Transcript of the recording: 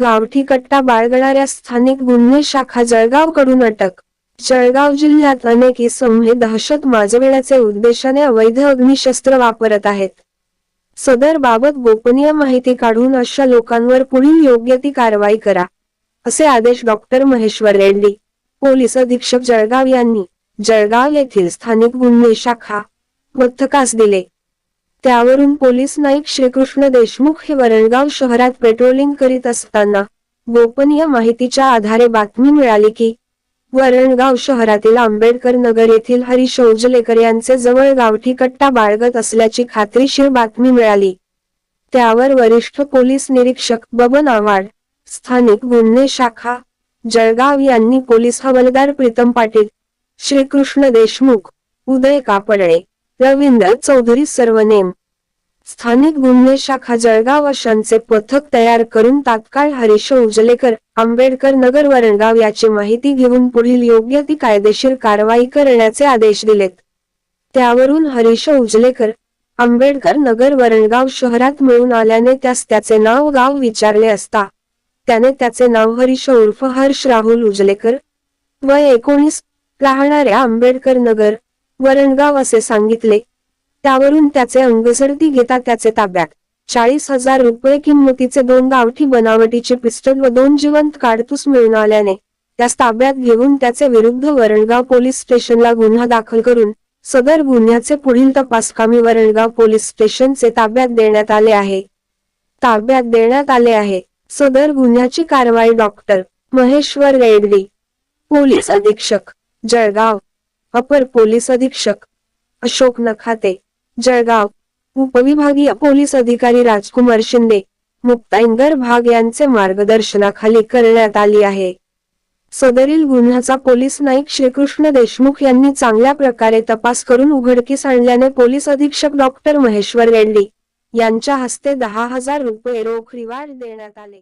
गावठी कट्टा बाळगणाऱ्या स्थानिक गुन्हे शाखा जळगावकडून अटक. जळगाव जिल्ह्यात अनेक इसम हे दहशत माजविण्याचे उद्देशाने अवैध अग्निशस्त्र वापरत आहेत. सदर बाबत गोपनीय माहिती काढून अशा लोकांवर पुढील योग्य ती कारवाई करा असे आदेश डॉक्टर महेश्वर रेड्डी पोलीस अधीक्षक जळगाव यांनी जळगाव येथील स्थानिक गुन्हे शाखा पथकास दिले. त्यावरून पोलीस नाईक श्रीकृष्ण देशमुख हे वरणगाव शहरात पेट्रोलिंग करीत असताना गोपनीय माहितीच्या आधारे बातमी मिळाली की वरणगाव शहरातील आंबेडकर नगर येथील हरीश उजलेकर यांचे जवळ गावठी कट्टा बाळगत असल्याची खात्रीशीर बातमी मिळाली. त्यावर वरिष्ठ पोलीस निरीक्षक बबन आव्हाड स्थानिक गुन्हे शाखा जळगाव यांनी पोलीस हवालदार प्रीतम पाटील श्रीकृष्ण देशमुख उदय कापडळे रवींद्र चौधरी सर्व नेम स्थानिक गुन्हे शाखा जळगाव अशांचे पथक तयार करून तात्काळ हरीश उजलेकर आंबेडकर नगर वरणगाव याची माहिती घेऊन पुढील योग्य ती कायदेशीर कारवाई करण्याचे आदेश दिलेत. त्यावरून हरीश उजलेकर आंबेडकर नगर वरणगाव शहरात मिळून आल्याने त्यास त्याचे नाव गाव विचारले असता त्याने त्याचे नाव हरीश उर्फ हर्ष राहुल उजलेकर वय एकोणीस राहणाऱ्या आंबेडकर नगर वरणगाव असे सांगितले. त्यावरून त्याचे अंगसरती घेता त्याचे ताब्यात. चाळीस हजार रुपये किंमतीचे दोन गावठी बनावटीचे पिस्टल व दोन जिवंत काडतूस मिळून आल्याने त्यास ताब्यात घेऊन त्याचे विरुद्ध वरणगाव पोलीस स्टेशनला गुन्हा दाखल करून सदर गुन्ह्याचे पुढील तपास कामी वरणगाव पोलीस स्टेशनचे ताब्यात देण्यात आले आहे. ताब्यात देण्यात आले आहे. सदर गुन्ह्याची कारवाई डॉक्टर महेश्वर रेड्डी पोलीस अधीक्षक जळगाव. अपर पोलीस अधीक्षक अशोक नखाते जळगाव. उपविभागीय पोलीस अधिकारी राजकुमार शिंदे मुक्ताईंगर भाग यांचे मार्गदर्शनाखाली करण्यात आली आहे. सदरील गुन्ह्याचा पोलीस नाईक श्रीकृष्ण देशमुख यांनी चांगल्या प्रकारे तपास करून उघडकीस आणल्याने पोलीस अधीक्षक डॉक्टर महेश्वर रेड्डी यांच्या हस्ते दहा हजार रुपये रोख रिवार्ड देण्यात आले.